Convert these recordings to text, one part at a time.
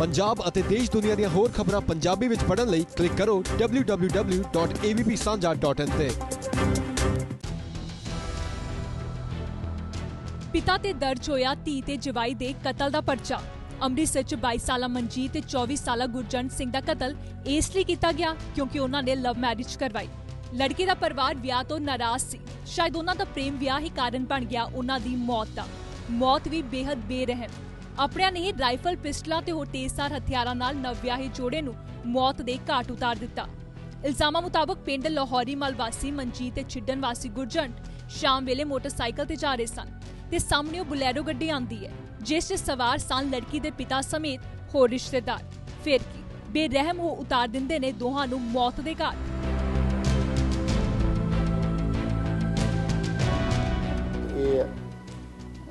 ਪੰਜਾਬ ਅਤੇ ਦੇਸ਼ ਦੁਨੀਆ ਦੀਆਂ ਹੋਰ ਖਬਰਾਂ ਪੰਜਾਬੀ ਵਿੱਚ ਪੜ੍ਹਨ ਲਈ ਕਲਿੱਕ ਕਰੋ www.avpsanja.in ਤੇ। ਪਿਤਾ ਤੇ ਦਰਜ ਹੋਇਆ ਧੀ ਤੇ ਜਵਾਈ ਦੇ ਕਤਲ ਦਾ ਪਰਚਾ। ਅੰਮ੍ਰਿਤਸਰ ਚ 22 ਸਾਲਾ ਮਨਜੀਤ ਤੇ 24 ਸਾਲਾ ਗੁਰਜੰਟ ਸਿੰਘ ਦਾ ਕਤਲ ਇਸ ਲਈ ਕੀਤਾ ਗਿਆ ਕਿਉਂਕਿ ਉਹਨਾਂ ਨੇ ਲਵ ਮੈਰਿਜ ਕਰਵਾਈ। ਲੜਕੀ ਦਾ ਪਰਿਵਾਰ ਵਿਆਹ ਤੋਂ ਨਾਰਾਜ਼ ਸੀ। ਸ਼ਾਇਦ ਉਹਨਾਂ ਦਾ ਪ੍ਰੇਮ ਵਿਆਹ ਹੀ ਕਾਰਨ ਬਣ ਗਿਆ ਉਹਨਾਂ ਦੀ ਮੌਤ ਦਾ। ਮੌਤ ਵੀ ਬੇहद ਬੇਰਹਿਮ। ਆਪਣਿਆਂ ਨੇ ਰਾਈਫਲ ਪਿਸਟਲਾਂ ਤੇ ਹੋਰ ਤੇਜ਼ਧਾਰ ਹਥਿਆਰਾਂ ਨਾਲ ਨਵਵਿਆਹੇ ਜੋੜੇ ਨੂੰ ਮੌਤ ਦੇ ਘਾਟ ਉਤਾਰ ਦਿੱਤਾ। ਇਲਜ਼ਾਮਾਂ ਮੁਤਾਬਕ ਪਿੰਡ ਲਾਹੌਰੀ ਮਲ ਵਾਸੀ ਮਨਜੀਤ ਤੇ ਛਿੱਡਣ ਵਾਸੀ ਗੁਰਜੰਟ ਸ਼ਾਮ ਵੇਲੇ ਮੋਟਰਸਾਈਕਲ ਤੇ ਜਾ ਰਹੇ ਸਨ ਤੇ ਸਾਹਮਣੇ ਉਹ ਬੁਲੈਰੋ ਗੱਡੀ ਆਂਦੀ ਹੈ, ਜਿਸ 'ਚ ਸਵਾਰ ਸਨ ਲੜਕੀ ਦੇ ਪਿਤਾ ਸਮੇਤ ਹੋਰ ਰਿਸ਼ਤੇਦਾਰ। ਫਿਰ ਕੀ, ਬੇਰਹਿਮ ਹੋ ਉਤਾਰ ਦਿੰਦੇ ਨੇ ਦੋਹਾਂ ਨੂੰ ਮੌਤ ਦੇ ਘਾਟ।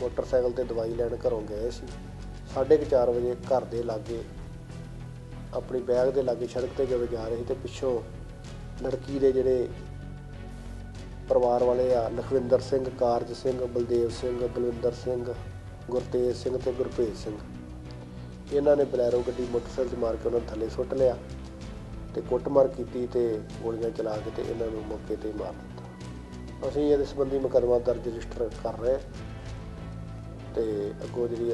ਮੋਟਰਸਾਈਕਲ ਤੇ ਦਵਾਈ ਲੈਣ ਘਰੋਂ ਗਏ ਸੀ। 4:30 ਵਜੇ ਘਰ ਦੇ ਲਾਗੇ, ਆਪਣੀ ਬੈਗ ਦੇ ਲਾਗੇ ਸੜਕ ਤੇ ਜਦੋਂ ਜਾ ਰਹੇ ਸੀ ਤੇ ਪਿੱਛੋਂ ਲੜਕੀ ਦੇ ਜਿਹੜੇ ਪਰਿਵਾਰ ਵਾਲੇ ਆ, ਲਖਵਿੰਦਰ ਸਿੰਘ, ਕਾਰਜ ਸਿੰਘ, ਬਲਦੇਵ ਸਿੰਘ, ਬਲਵਿੰਦਰ ਸਿੰਘ, ਗੁਰਤੇਜ ਸਿੰਘ ਤੇ ਗੁਰਭੇਜ ਸਿੰਘ। ਇਹਨਾਂ ਨੇ ਬਲੈਰੋ ਗੱਡੀ ਮੋਟਰਸਾਈਕਲ 'ਚ ਮਾਰ ਕੇ ਉਹਨਾਂ ਥੱਲੇ ਸੁੱਟ ਲਿਆ ਤੇ ਕੁੱਟਮਾਰ ਕੀਤੀ ਤੇ ਗੋਲੀਆਂ ਚਲਾ ਕੇ ਤੇ ਇਹਨਾਂ ਨੂੰ ਮੌਕੇ ਤੇ ਮਾਰ ਦਿੱਤਾ। ਅਸੀਂ ਇਹਦੇ ਸੰਬੰਧੀ ਮੁਕੱਦਮਾ ਦਰਜ ਰਜਿਸਟਰ ਕਰ ਰਹੇ ਹਾਂ। ਤੇ ਅੱਗੋਂ ਜਿਹੜੀ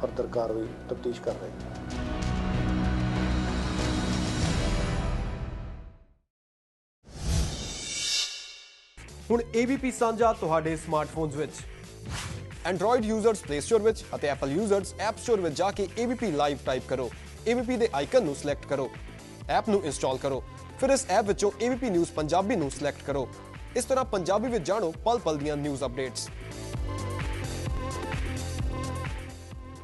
ਫਰਦਰ ਕਾਰਵਾਈ ਤਫਤੀਸ਼ ਕਰ ਰਹੇ ਹਾਂ ਹੁਣ AVP ਸਾਂਝਾ ਤੁਹਾਡੇ ਸਮਾਰਟਫੋਨਸ ਵਿੱਚ। Android ਯੂਜ਼ਰਸ Play Store ਵਿੱਚ ਅਤੇ Apple ਯੂਜ਼ਰਸ App Store ਵਿੱਚ ਜਾ ਕੇ AVP ਲਾਈਵ ਟਾਈਪ ਕਰੋ। AVP ਦੇ ਆਈਕਨ ਨੂੰ ਸਿਲੈਕਟ ਕਰੋ। ਐਪ ਨੂੰ ਇੰਸਟਾਲ ਕਰੋ। ਫਿਰ ਇਸ ਐਪ ਵਿੱਚੋਂ AVP ਨਿਊਜ਼ ਪੰਜਾਬੀ ਨੂੰ ਸਿਲੈਕਟ ਕਰੋ। ਇਸ ਤਰ੍ਹਾਂ ਪੰਜਾਬੀ ਵਿੱਚ ਜਾਣੋ ਪਲ ਪਲ ਦੀਆਂ ਨਿਊਜ਼ ਅਪਡੇਟਸ